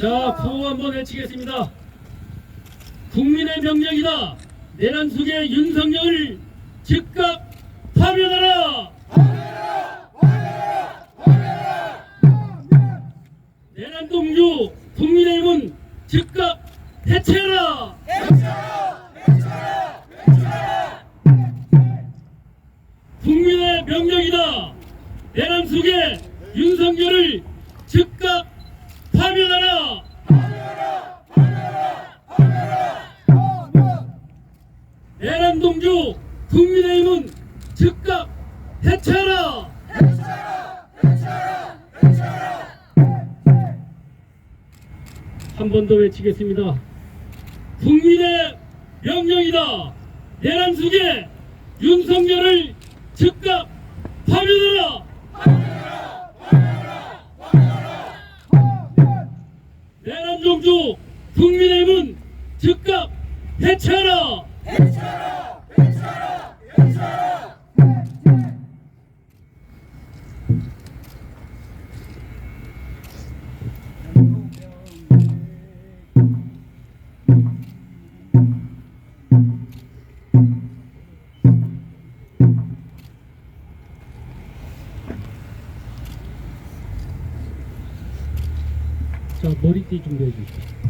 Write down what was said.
자, 구호 한번 외치겠습니다. 국민의 명령이다. 내란 속의 윤석열 즉각 파면하라. 내란 동주 국민의힘은 즉각 해체하라. 국민의 명령이다. 내란 속의 윤석열을 내란 동주 국민의힘은 즉각 해체하라. 한 번 더 외치겠습니다. 국민의 명령이다. 내란 속의 윤석열을 즉각 파면하라. 내란 종주 국민의힘은 즉각 해체하라. 자 머리띠 준비해 주시죠.